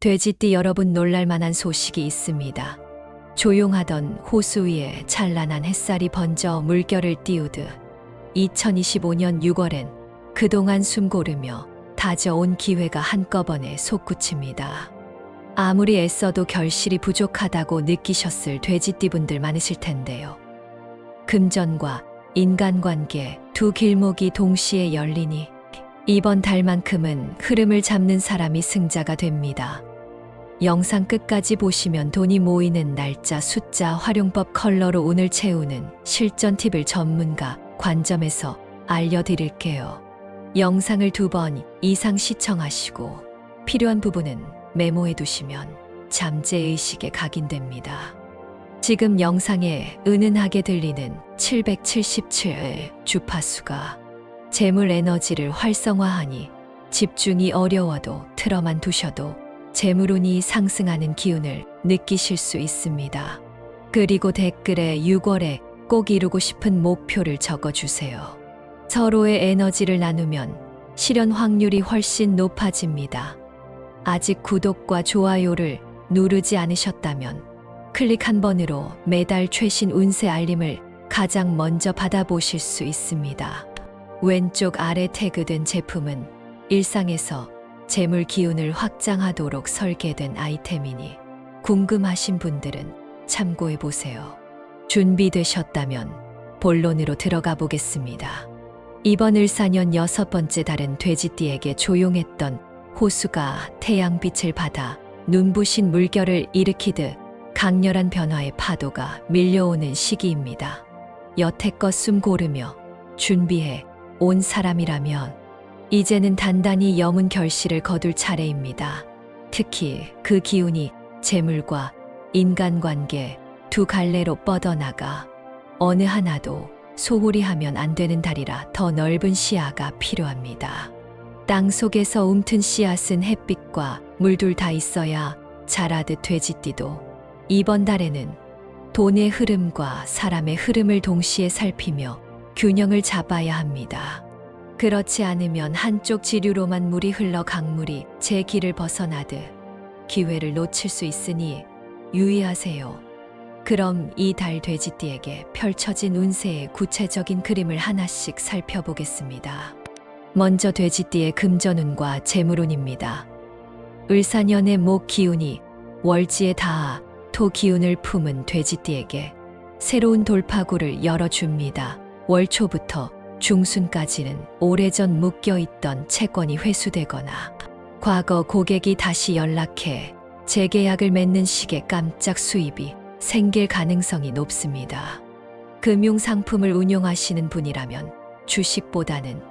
돼지띠 여러분 놀랄만한 소식이 있습니다. 조용하던 호수 위에 찬란한 햇살이 번져 물결을 띄우듯 2025년 6월엔 그동안 숨고르며 다져온 기회가 한꺼번에 솟구칩니다. 아무리 애써도 결실이 부족하다고 느끼셨을 돼지띠분들 많으실 텐데요. 금전과 인간관계 두 길목이 동시에 열리니 이번 달만큼은 흐름을 잡는 사람이 승자가 됩니다. 영상 끝까지 보시면 돈이 모이는 날짜, 숫자, 활용법 컬러로 운을 채우는 실전 팁을 전문가 관점에서 알려드릴게요. 영상을 두 번 이상 시청하시고 필요한 부분은 메모해 두시면 잠재의식에 각인됩니다. 지금 영상에 은은하게 들리는 777의 주파수가 재물 에너지를 활성화하니 집중이 어려워도 틀어만 두셔도 재물운이 상승하는 기운을 느끼실 수 있습니다. 그리고 댓글에 6월에 꼭 이루고 싶은 목표를 적어주세요. 서로의 에너지를 나누면 실현 확률이 훨씬 높아집니다. 아직 구독과 좋아요를 누르지 않으셨다면 클릭 한 번으로 매달 최신 운세 알림을 가장 먼저 받아보실 수 있습니다. 왼쪽 아래 태그된 제품은 일상에서 재물 기운을 확장하도록 설계된 아이템이니 궁금하신 분들은 참고해 보세요. 준비되셨다면 본론으로 들어가 보겠습니다. 이번 을사년 여섯 번째 달은 돼지띠에게 조용했던 호수가 태양빛을 받아 눈부신 물결을 일으키듯 강렬한 변화의 파도가 밀려오는 시기입니다. 여태껏 숨 고르며 준비해 온 사람이라면 이제는 단단히 영은 결실을 거둘 차례입니다. 특히 그 기운이 재물과 인간관계 두 갈래로 뻗어나가 어느 하나도 소홀히 하면 안 되는 달이라 더 넓은 시야가 필요합니다. 땅 속에서 움튼 씨앗은 햇빛과 물둘 다 있어야 자라듯 돼지띠도 이번 달에는 돈의 흐름과 사람의 흐름을 동시에 살피며 균형을 잡아야 합니다. 그렇지 않으면 한쪽 지류로만 물이 흘러 강물이 제 길을 벗어나듯 기회를 놓칠 수 있으니 유의하세요. 그럼 이 달 돼지띠에게 펼쳐진 운세의 구체적인 그림을 하나씩 살펴보겠습니다. 먼저 돼지띠의 금전운과 재물운입니다. 을사년의 목 기운이 월지에 닿아 토 기운을 품은 돼지띠에게 새로운 돌파구를 열어줍니다. 월 초부터 중순까지는 오래전 묶여있던 채권이 회수되거나 과거 고객이 다시 연락해 재계약을 맺는 식의 깜짝 수입이 생길 가능성이 높습니다. 금융상품을 운용하시는 분이라면 주식보다는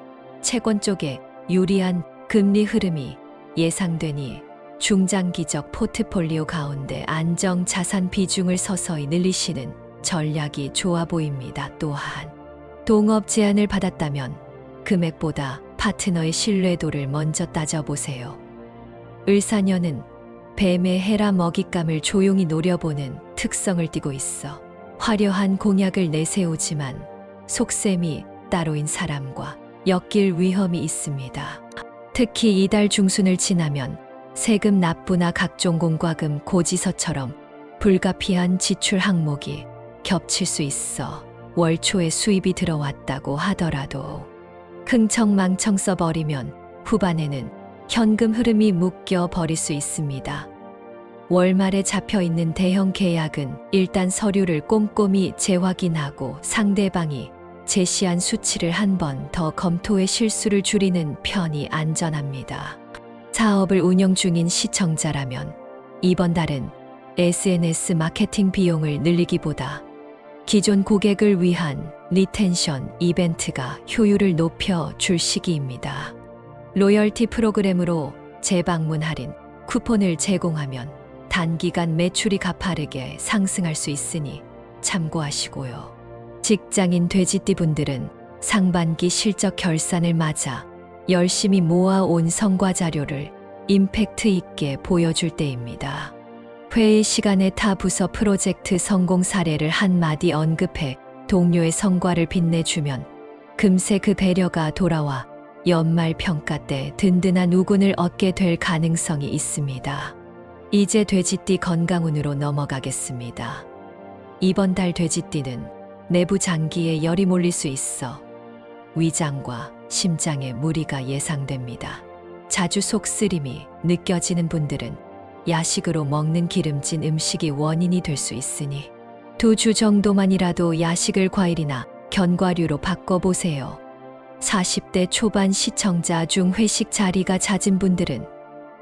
채권 쪽에 유리한 금리 흐름이 예상되니 중장기적 포트폴리오 가운데 안정 자산 비중을 서서히 늘리시는 전략이 좋아 보입니다. 또한 동업 제안을 받았다면 금액보다 파트너의 신뢰도를 먼저 따져보세요. 을사년은 뱀의 헤라 먹잇감을 조용히 노려보는 특성을 띠고 있어 화려한 공약을 내세우지만 속셈이 따로인 사람과 엮일 위험이 있습니다. 특히 이달 중순을 지나면 세금 납부나 각종 공과금 고지서처럼 불가피한 지출 항목이 겹칠 수 있어 월 초에 수입이 들어왔다고 하더라도 흥청망청 써버리면 후반에는 현금 흐름이 묶여 버릴 수 있습니다. 월말에 잡혀 있는 대형 계약은 일단 서류를 꼼꼼히 재확인하고 상대방이 제시한 수치를 한 번 더 검토해 실수를 줄이는 편이 안전합니다. 사업을 운영 중인 시청자라면 이번 달은 SNS 마케팅 비용을 늘리기보다 기존 고객을 위한 리텐션 이벤트가 효율을 높여 줄 시기입니다. 로열티 프로그램으로 재방문 할인 쿠폰을 제공하면 단기간 매출이 가파르게 상승할 수 있으니 참고하시고요. 직장인 돼지띠 분들은 상반기 실적 결산을 맞아 열심히 모아온 성과 자료를 임팩트 있게 보여줄 때입니다. 회의 시간에 타 부서 프로젝트 성공 사례를 한마디 언급해 동료의 성과를 빛내주면 금세 그 배려가 돌아와 연말 평가 때 든든한 우군을 얻게 될 가능성이 있습니다. 이제 돼지띠 건강운으로 넘어가겠습니다. 이번 달 돼지띠는 내부 장기에 열이 몰릴 수 있어 위장과 심장에 무리가 예상됩니다. 자주 속쓰림이 느껴지는 분들은 야식으로 먹는 기름진 음식이 원인이 될 수 있으니 두 주 정도만이라도 야식을 과일이나 견과류로 바꿔보세요. 40대 초반 시청자 중 회식 자리가 잦은 분들은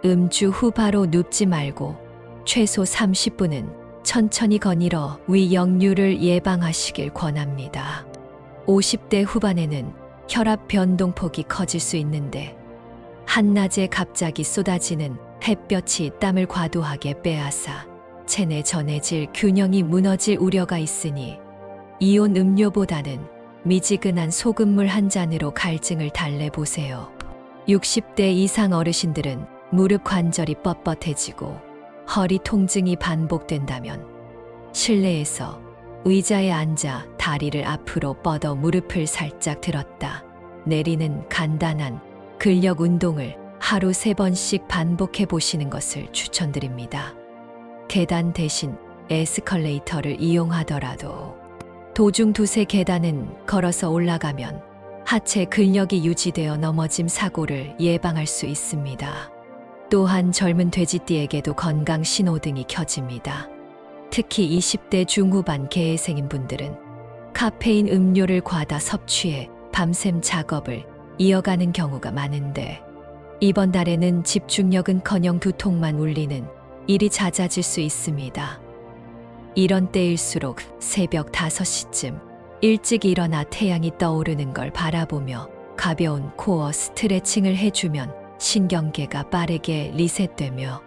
음주 후 바로 눕지 말고 최소 30분은 천천히 거닐어 위역류를 예방하시길 권합니다. 50대 후반에는 혈압 변동폭이 커질 수 있는데 한낮에 갑자기 쏟아지는 햇볕이 땀을 과도하게 빼앗아 체내 전해질 균형이 무너질 우려가 있으니 이온 음료보다는 미지근한 소금물 한 잔으로 갈증을 달래보세요. 60대 이상 어르신들은 무릎 관절이 뻣뻣해지고 허리 통증이 반복된다면 실내에서 의자에 앉아 다리를 앞으로 뻗어 무릎을 살짝 들었다 내리는 간단한 근력 운동을 하루 세 번씩 반복해 보시는 것을 추천드립니다. 계단 대신 에스컬레이터를 이용하더라도 도중 두세 계단은 걸어서 올라가면 하체 근력이 유지되어 넘어짐 사고를 예방할 수 있습니다. 또한 젊은 돼지띠에게도 건강 신호등이 켜집니다. 특히 20대 중후반 계획생인 분들은 카페인 음료를 과다 섭취해 밤샘 작업을 이어가는 경우가 많은데 이번 달에는 집중력은 커녕 두통만 울리는 일이 잦아질 수 있습니다. 이런 때일수록 새벽 5시쯤 일찍 일어나 태양이 떠오르는 걸 바라보며 가벼운 코어 스트레칭을 해주면 신경계가 빠르게 리셋되며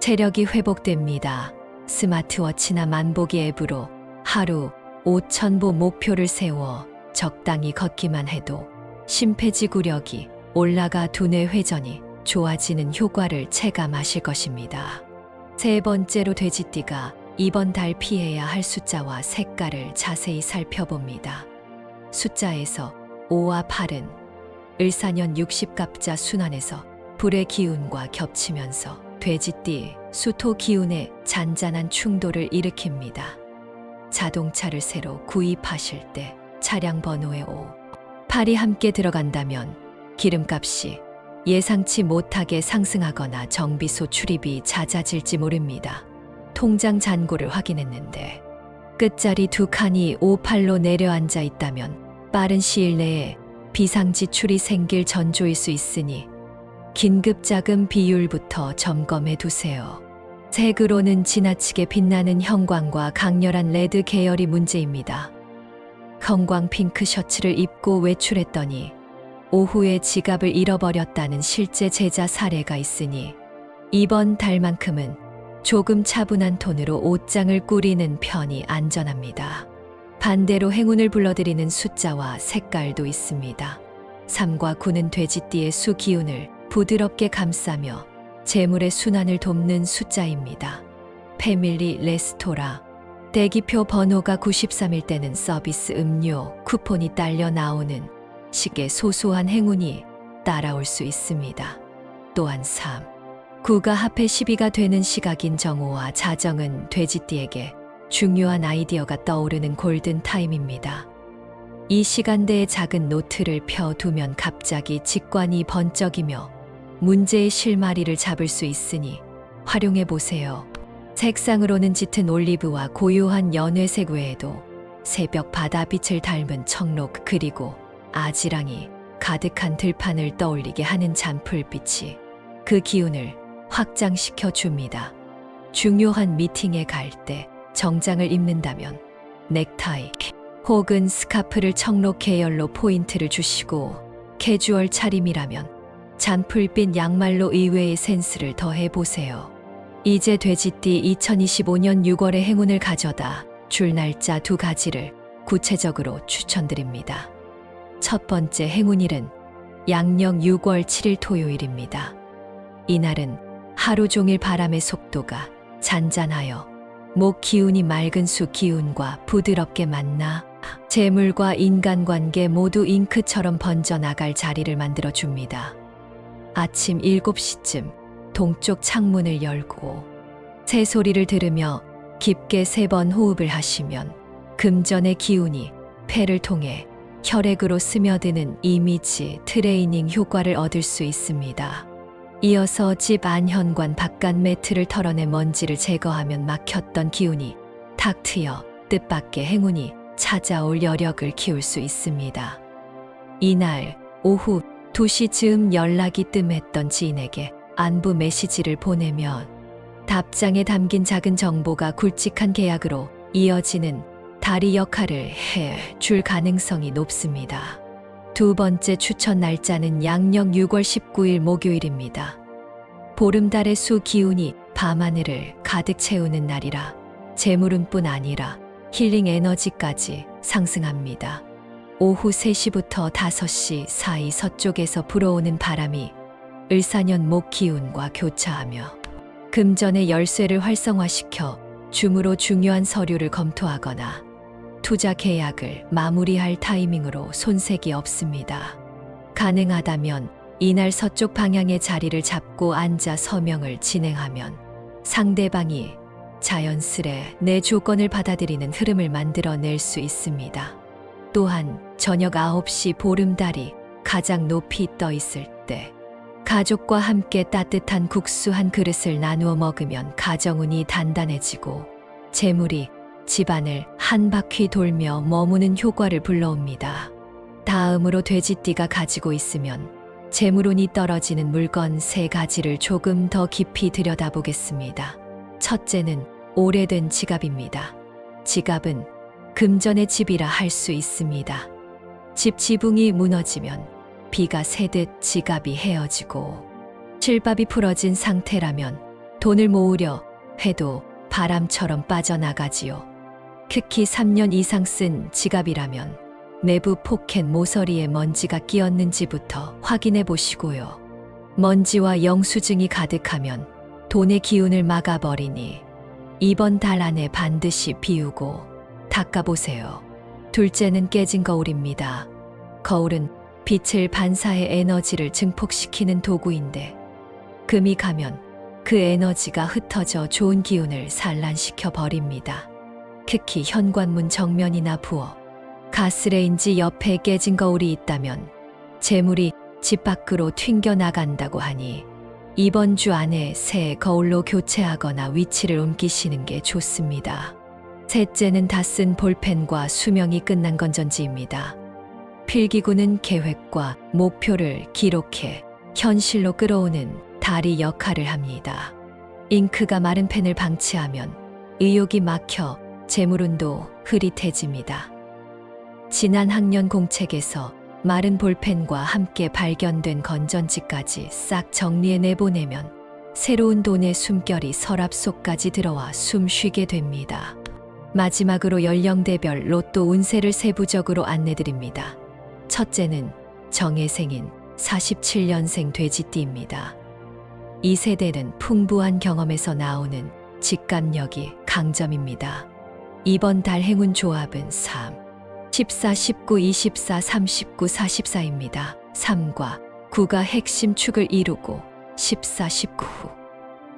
체력이 회복됩니다. 스마트워치나 만보기 앱으로 하루 5,000보 목표를 세워 적당히 걷기만 해도 심폐지구력이 올라가 두뇌 회전이 좋아지는 효과를 체감하실 것입니다. 세 번째로 돼지띠가 이번 달 피해야 할 숫자와 색깔을 자세히 살펴봅니다. 숫자에서 5와 8은 을사년 60갑자 순환에서 불의 기운과 겹치면서 돼지띠 수토 기운의 잔잔한 충돌을 일으킵니다. 자동차를 새로 구입하실 때 차량 번호에 5, 8이 함께 들어간다면 기름값이 예상치 못하게 상승하거나 정비소 출입이 잦아질지 모릅니다. 통장 잔고를 확인했는데 끝자리 두 칸이 58로 내려앉아 있다면 빠른 시일 내에 비상 지출이 생길 전조일 수 있으니 긴급 자금 비율부터 점검해 두세요. 색으로는 지나치게 빛나는 형광과 강렬한 레드 계열이 문제입니다. 형광 핑크 셔츠를 입고 외출했더니 오후에 지갑을 잃어버렸다는 실제 제자 사례가 있으니 이번 달만큼은 조금 차분한 톤으로 옷장을 꾸리는 편이 안전합니다. 반대로 행운을 불러들이는 숫자와 색깔도 있습니다. 3과 9는 돼지띠의 수 기운을 부드럽게 감싸며 재물의 순환을 돕는 숫자입니다. 패밀리 레스토라 대기표 번호가 93일 때는 서비스 음료 쿠폰이 딸려 나오는 식의 소소한 행운이 따라올 수 있습니다. 또한 3, 9가 합해 12가 되는 시각인 정오와 자정은 돼지띠에게 중요한 아이디어가 떠오르는 골든 타임입니다. 이 시간대에 작은 노트를 펴두면 갑자기 직관이 번쩍이며 문제의 실마리를 잡을 수 있으니 활용해 보세요. 색상으로는 짙은 올리브와 고요한 연회색 외에도 새벽 바다빛을 닮은 청록 그리고 아지랑이 가득한 들판을 떠올리게 하는 잔풀빛이 그 기운을 확장시켜 줍니다. 중요한 미팅에 갈 때 정장을 입는다면 넥타이 혹은 스카프를 청록 계열로 포인트를 주시고 캐주얼 차림이라면 잔풀빛 양말로 의외의 센스를 더해 보세요. 이제 돼지띠 2025년 6월의 행운을 가져다 줄 날짜 두 가지를 구체적으로 추천드립니다. 첫 번째 행운일은 양력 6월 7일 토요일입니다. 이날은 하루 종일 바람의 속도가 잔잔하여 목 기운이 맑은 수 기운과 부드럽게 만나 재물과 인간관계 모두 잉크처럼 번져나갈 자리를 만들어 줍니다. 아침 7시쯤 동쪽 창문을 열고 새 소리를 들으며 깊게 세 번 호흡을 하시면 금전의 기운이 폐를 통해 혈액으로 스며드는 이미지 트레이닝 효과를 얻을 수 있습니다. 이어서 집 안현관 바깥 매트를 털어내 먼지를 제거하면 막혔던 기운이 탁 트여 뜻밖의 행운이 찾아올 여력을 키울 수 있습니다. 이날 오후 2시 즈음 연락이 뜸했던 지인에게 안부 메시지를 보내면 답장에 담긴 작은 정보가 굵직한 계약으로 이어지는 다리 역할을 해 줄 가능성이 높습니다. 두 번째 추천 날짜는 양력 6월 19일 목요일입니다. 보름달의 수 기운이 밤하늘을 가득 채우는 날이라 재물운뿐 아니라 힐링 에너지까지 상승합니다. 오후 3시부터 5시 사이 서쪽에서 불어오는 바람이 을사년 목 기운과 교차하며 금전의 열쇠를 활성화시켜 줌으로 중요한 서류를 검토하거나 투자 계약을 마무리할 타이밍으로 손색이 없습니다. 가능하다면 이날 서쪽 방향의 자리를 잡고 앉아 서명을 진행하면 상대방이 자연스레 내 조건을 받아들이는 흐름을 만들어낼 수 있습니다. 또한 저녁 9시 보름달이 가장 높이 떠 있을 때 가족과 함께 따뜻한 국수 한 그릇을 나누어 먹으면 가정운이 단단해지고 재물이 집안을 한 바퀴 돌며 머무는 효과를 불러옵니다. 다음으로 돼지띠가 가지고 있으면 재물운이 떨어지는 물건 세 가지를 조금 더 깊이 들여다보겠습니다. 첫째는 오래된 지갑입니다. 지갑은 금전의 집이라 할 수 있습니다. 집 지붕이 무너지면 비가 새듯 지갑이 헤어지고 칠밥이 풀어진 상태라면 돈을 모으려 해도 바람처럼 빠져나가지요. 특히 3년 이상 쓴 지갑이라면 내부 포켓 모서리에 먼지가 끼었는지부터 확인해 보시고요. 먼지와 영수증이 가득하면 돈의 기운을 막아버리니 이번 달 안에 반드시 비우고 닦아보세요. 둘째는 깨진 거울입니다. 거울은 빛을 반사해 에너지를 증폭시키는 도구인데 금이 가면 그 에너지가 흩어져 좋은 기운을 산란시켜 버립니다. 특히 현관문 정면이나 부엌, 가스레인지 옆에 깨진 거울이 있다면 재물이 집 밖으로 튕겨 나간다고 하니 이번 주 안에 새 거울로 교체하거나 위치를 옮기시는 게 좋습니다. 셋째는 다 쓴 볼펜과 수명이 끝난 건전지입니다. 필기구는 계획과 목표를 기록해 현실로 끌어오는 다리 역할을 합니다. 잉크가 마른 펜을 방치하면 의욕이 막혀 재물운도 흐릿해집니다. 지난 학년 공책에서 마른 볼펜과 함께 발견된 건전지까지 싹 정리해 내보내면 새로운 돈의 숨결이 서랍 속까지 들어와 숨 쉬게 됩니다. 마지막으로 연령대별 로또 운세를 세부적으로 안내드립니다. 첫째는 정혜생인 47년생 돼지띠입니다. 이 세대는 풍부한 경험에서 나오는 직감력이 강점입니다. 이번 달 행운 조합은 3, 14, 19, 24, 39, 44입니다. 3과 9가 핵심 축을 이루고 14, 19후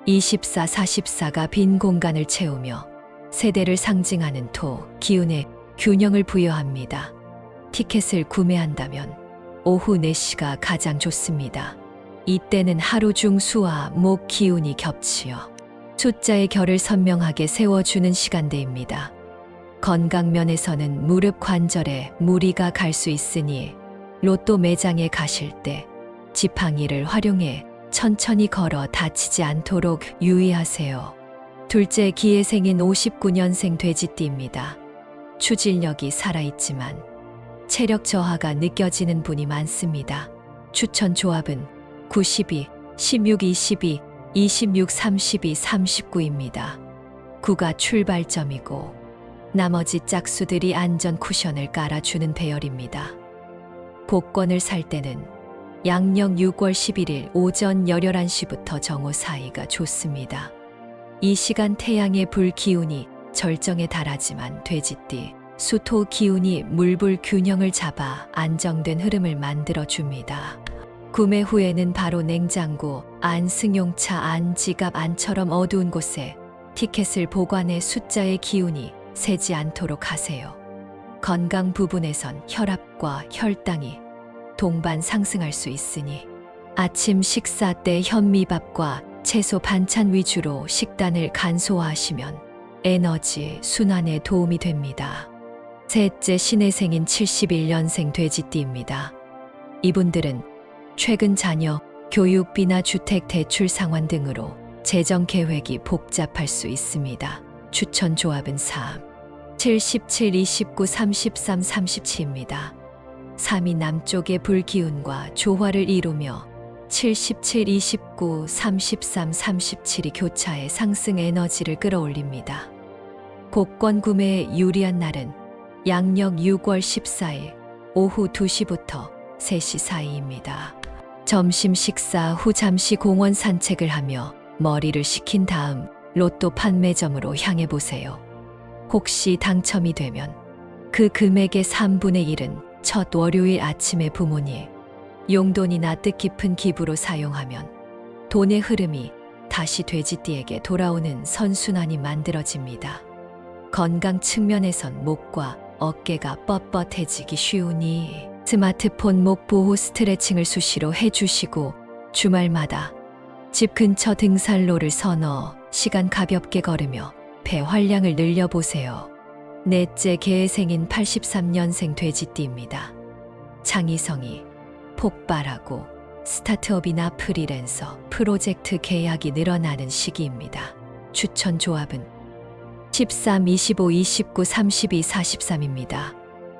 24, 44가 빈 공간을 채우며 세대를 상징하는 토, 기운에 균형을 부여합니다. 티켓을 구매한다면 오후 4시가 가장 좋습니다. 이때는 하루 중 수와 목 기운이 겹치어 숫자의 결을 선명하게 세워주는 시간대입니다. 건강면에서는 무릎 관절에 무리가 갈 수 있으니 로또 매장에 가실 때 지팡이를 활용해 천천히 걸어 다치지 않도록 유의하세요. 둘째 기회생인 59년생 돼지띠입니다. 추진력이 살아있지만 체력 저하가 느껴지는 분이 많습니다. 추천 조합은 92, 16, 22, 26, 32, 39입니다. 9가 출발점이고 나머지 짝수들이 안전 쿠션을 깔아주는 배열입니다. 복권을 살 때는 양력 6월 11일 오전 11시부터 정오 사이가 좋습니다. 이 시간 태양의 불 기운이 절정에 달하지만 돼지띠, 수토 기운이 물불 균형을 잡아 안정된 흐름을 만들어 줍니다. 구매 후에는 바로 냉장고, 안 승용차, 안 지갑 안처럼 어두운 곳에 티켓을 보관해 숫자의 기운이 새지 않도록 하세요. 건강 부분에선 혈압과 혈당이 동반 상승할 수 있으니 아침 식사 때 현미밥과 채소 반찬 위주로 식단을 간소화하시면 에너지 순환에 도움이 됩니다. 셋째 신의 생인 71년생 돼지띠입니다. 이분들은 최근 자녀 교육비나 주택 대출 상환 등으로 재정 계획이 복잡할 수 있습니다. 추천 조합은 3, 77, 29, 33, 37입니다. 3이 남쪽의 불기운과 조화를 이루며 77, 29, 33, 37이 교차해 상승 에너지를 끌어올립니다. 곡권 구매에 유리한 날은 양력 6월 14일 오후 2시부터 3시 사이입니다. 점심 식사 후 잠시 공원 산책을 하며 머리를 식힌 다음 로또 판매점으로 향해 보세요. 혹시 당첨이 되면 그 금액의 3분의 1은 첫 월요일 아침에 부모님 용돈이나 뜻깊은 기부로 사용하면 돈의 흐름이 다시 돼지띠에게 돌아오는 선순환이 만들어집니다. 건강 측면에선 목과 어깨가 뻣뻣해지기 쉬우니 스마트폰 목 보호 스트레칭을 수시로 해주시고 주말마다 집 근처 등산로를 서너 시간 가볍게 걸으며 배 활량을 늘려보세요. 넷째 개의 생인 83년생 돼지띠입니다. 창의성이 폭발하고 스타트업이나 프리랜서, 프로젝트 계약이 늘어나는 시기입니다. 추천 조합은 13, 25, 29, 32, 43입니다.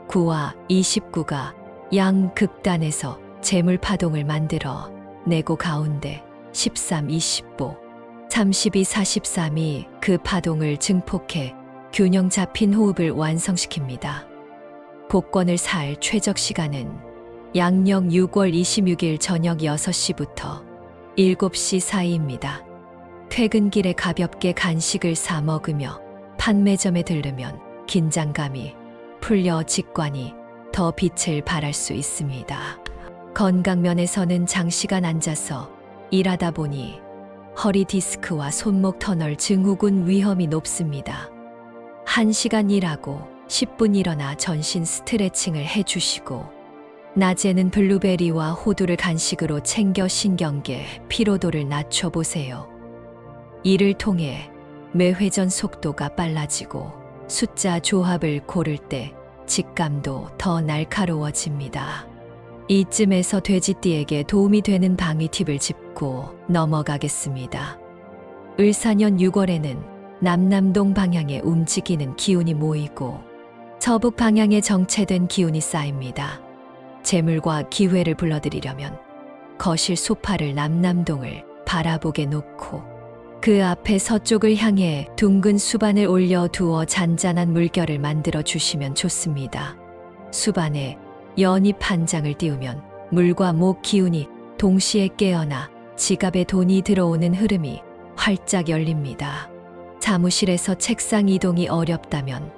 9와 29가 양 극단에서 재물 파동을 만들어 내고 가운데 13, 25, 32, 43이 그 파동을 증폭해 균형 잡힌 호흡을 완성시킵니다. 복권을 살 최적 시간은 양력 6월 26일 저녁 6시부터 7시 사이입니다. 퇴근길에 가볍게 간식을 사 먹으며 판매점에 들르면 긴장감이 풀려 직관이 더 빛을 발할 수 있습니다. 건강면에서는 장시간 앉아서 일하다 보니 허리 디스크와 손목 터널 증후군 위험이 높습니다. 1시간 일하고 10분 일어나 전신 스트레칭을 해주시고 낮에는 블루베리와 호두를 간식으로 챙겨 신경계 피로도를 낮춰보세요. 이를 통해 매회전 속도가 빨라지고 숫자 조합을 고를 때 직감도 더 날카로워집니다. 이쯤에서 돼지띠에게 도움이 되는 방위 팁을 짚고 넘어가겠습니다. 을사년 6월에는 남남동 방향에 움직이는 기운이 모이고 서북 방향에 정체된 기운이 쌓입니다. 재물과 기회를 불러들이려면 거실 소파를 남남동을 바라보게 놓고 그 앞에 서쪽을 향해 둥근 수반을 올려 두어 잔잔한 물결을 만들어 주시면 좋습니다. 수반에 연잎 한 장을 띄우면 물과 목 기운이 동시에 깨어나 지갑에 돈이 들어오는 흐름이 활짝 열립니다. 사무실에서 책상 이동이 어렵다면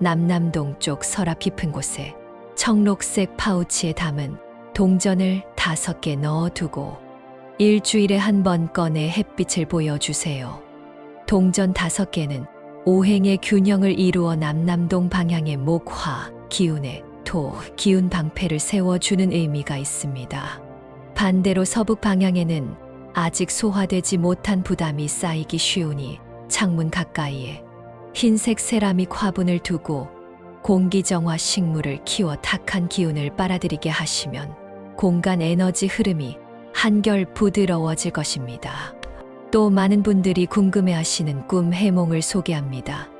남남동 쪽 서랍 깊은 곳에 청록색 파우치에 담은 동전을 다섯 개 넣어두고 일주일에 한 번 꺼내 햇빛을 보여주세요. 동전 다섯 개는 오행의 균형을 이루어 남남동 방향의 목화, 기운에 토, 기운 방패를 세워주는 의미가 있습니다. 반대로 서북 방향에는 아직 소화되지 못한 부담이 쌓이기 쉬우니 창문 가까이에 흰색 세라믹 화분을 두고 공기정화 식물을 키워 탁한 기운을 빨아들이게 하시면 공간 에너지 흐름이 한결 부드러워질 것입니다. 또 많은 분들이 궁금해하시는 꿈 해몽을 소개합니다.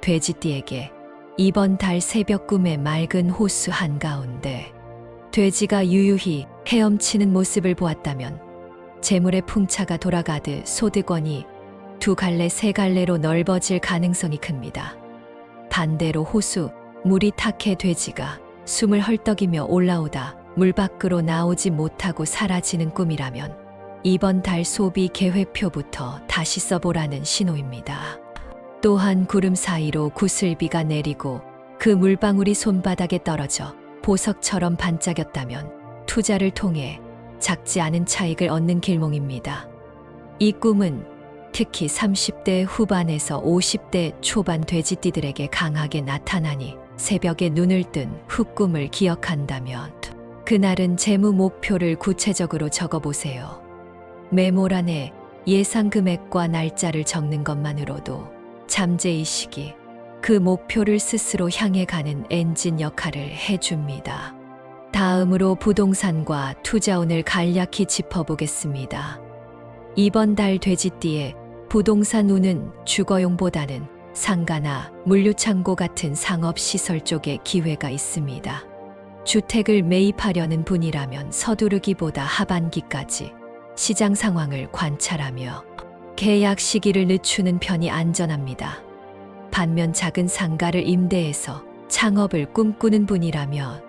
돼지띠에게 이번 달 새벽 꿈의 맑은 호수 한가운데 돼지가 유유히 헤엄치는 모습을 보았다면 재물의 풍차가 돌아가듯 소득원이 두 갈래 세 갈래로 넓어질 가능성이 큽니다. 반대로 호수 물이 탁해 돼지가 숨을 헐떡이며 올라오다 물 밖으로 나오지 못하고 사라지는 꿈이라면 이번 달 소비 계획표부터 다시 써보라는 신호입니다. 또한 구름 사이로 구슬비가 내리고 그 물방울이 손바닥에 떨어져 보석처럼 반짝였다면 투자를 통해 작지 않은 차익을 얻는 길몽입니다. 이 꿈은 특히 30대 후반에서 50대 초반 돼지띠들에게 강하게 나타나니 새벽에 눈을 뜬 흑꿈을 기억한다면 그날은 재무 목표를 구체적으로 적어보세요. 메모란에 예상 금액과 날짜를 적는 것만으로도 잠재의식이 그 목표를 스스로 향해 가는 엔진 역할을 해줍니다. 다음으로 부동산과 투자운을 간략히 짚어보겠습니다. 이번 달 돼지띠의 부동산 운은 주거용보다는 상가나 물류창고 같은 상업시설 쪽에 기회가 있습니다. 주택을 매입하려는 분이라면 서두르기보다 하반기까지 시장 상황을 관찰하며 계약 시기를 늦추는 편이 안전합니다. 반면 작은 상가를 임대해서 창업을 꿈꾸는 분이라면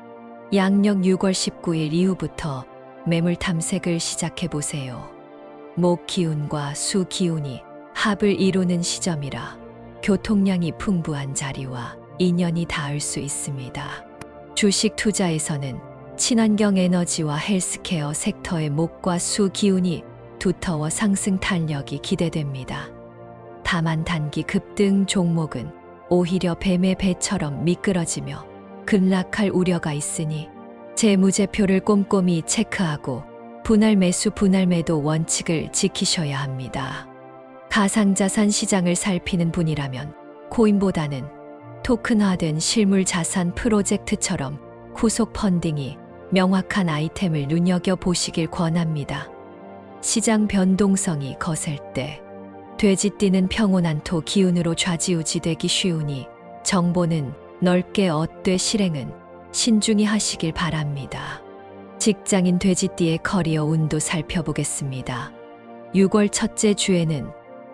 양력 6월 19일 이후부터 매물 탐색을 시작해 보세요. 목 기운과 수 기운이 합을 이루는 시점이라 교통량이 풍부한 자리와 인연이 닿을 수 있습니다. 주식 투자에서는 친환경 에너지와 헬스케어 섹터의 목과 수 기운이 두터워 상승 탄력이 기대됩니다. 다만 단기 급등 종목은 오히려 뱀의 배처럼 미끄러지며 급락할 우려가 있으니 재무제표를 꼼꼼히 체크하고 분할 매수 분할 매도 원칙을 지키셔야 합니다. 가상자산 시장을 살피는 분이라면 코인보다는 토큰화된 실물 자산 프로젝트처럼 후속 펀딩이 명확한 아이템을 눈여겨 보시길 권합니다. 시장 변동성이 거셀 때 돼지띠는 평온한 토 기운으로 좌지우지 되기 쉬우니 정보는 넓게 얻되 실행은 신중히 하시길 바랍니다. 직장인 돼지띠의 커리어 운도 살펴보겠습니다. 6월 첫째 주에는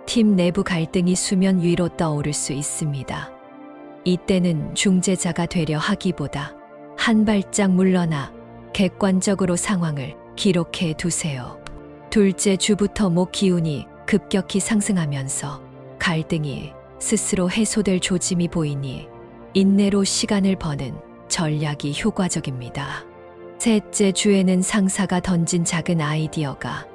팀 내부 갈등이 수면 위로 떠오를 수 있습니다. 이때는 중재자가 되려 하기보다 한 발짝 물러나 객관적으로 상황을 기록해 두세요. 둘째 주부터 목 기운이 급격히 상승하면서 갈등이 스스로 해소될 조짐이 보이니 인내로 시간을 버는 전략이 효과적입니다. 셋째 주에는 상사가 던진 작은 아이디어가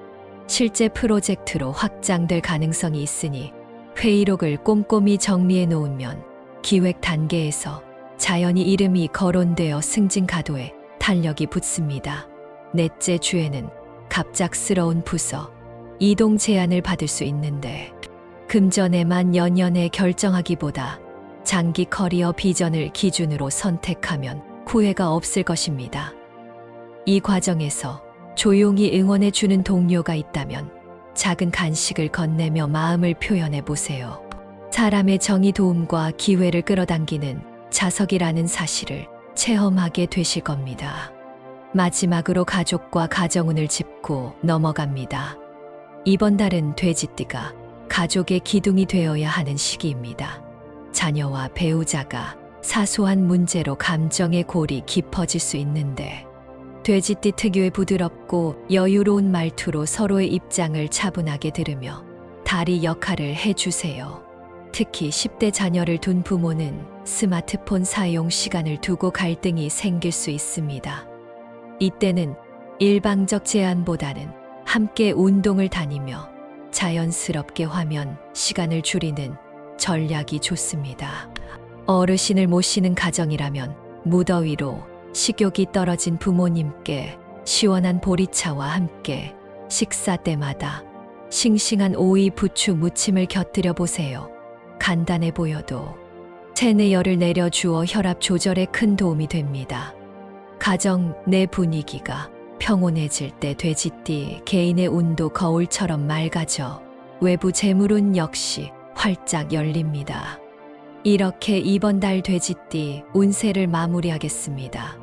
실제 프로젝트로 확장될 가능성이 있으니 회의록을 꼼꼼히 정리해 놓으면 기획 단계에서 자연히 이름이 거론되어 승진 가도에 탄력이 붙습니다. 넷째 주에는 갑작스러운 부서, 이동 제안을 받을 수 있는데 금전에만 연연해 결정하기보다 장기 커리어 비전을 기준으로 선택하면 후회가 없을 것입니다. 이 과정에서 조용히 응원해 주는 동료가 있다면 작은 간식을 건네며 마음을 표현해 보세요. 사람의 정의 도움과 기회를 끌어당기는 자석이라는 사실을 체험하게 되실 겁니다. 마지막으로 가족과 가정운을 짚고 넘어갑니다. 이번 달은 돼지띠가 가족의 기둥이 되어야 하는 시기입니다. 자녀와 배우자가 사소한 문제로 감정의 골이 깊어질 수 있는데 돼지띠 특유의 부드럽고 여유로운 말투로 서로의 입장을 차분하게 들으며 다리 역할을 해주세요. 특히 10대 자녀를 둔 부모는 스마트폰 사용 시간을 두고 갈등이 생길 수 있습니다. 이때는 일방적 제한보다는 함께 운동을 다니며 자연스럽게 화면 시간을 줄이는 전략이 좋습니다. 어르신을 모시는 가정이라면 무더위로 식욕이 떨어진 부모님께 시원한 보리차와 함께 식사 때마다 싱싱한 오이 부추 무침을 곁들여 보세요. 간단해 보여도 체내 열을 내려주어 혈압 조절에 큰 도움이 됩니다. 가정 내 분위기가 평온해질 때 돼지띠 개인의 운도 거울처럼 맑아져 외부 재물운 역시 활짝 열립니다. 이렇게 이번 달 돼지띠 운세를 마무리하겠습니다.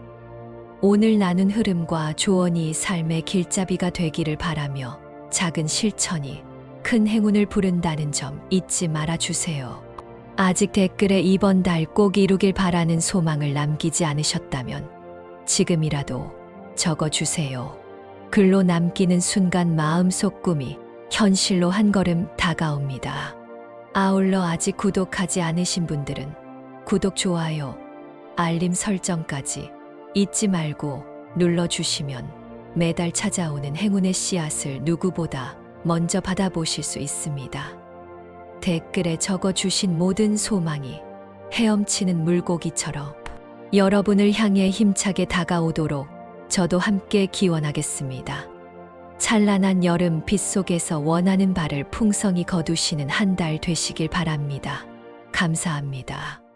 오늘 나눈 흐름과 조언이 삶의 길잡이가 되기를 바라며 작은 실천이 큰 행운을 부른다는 점 잊지 말아 주세요. 아직 댓글에 이번 달 꼭 이루길 바라는 소망을 남기지 않으셨다면 지금이라도 적어 주세요. 글로 남기는 순간 마음속 꿈이 현실로 한 걸음 다가옵니다. 아울러 아직 구독하지 않으신 분들은 구독, 좋아요, 알림 설정까지 잊지 말고 눌러주시면 매달 찾아오는 행운의 씨앗을 누구보다 먼저 받아보실 수 있습니다. 댓글에 적어주신 모든 소망이 헤엄치는 물고기처럼 여러분을 향해 힘차게 다가오도록 저도 함께 기원하겠습니다. 찬란한 여름 빛 속에서 원하는 바를 풍성히 거두시는 한 달 되시길 바랍니다. 감사합니다.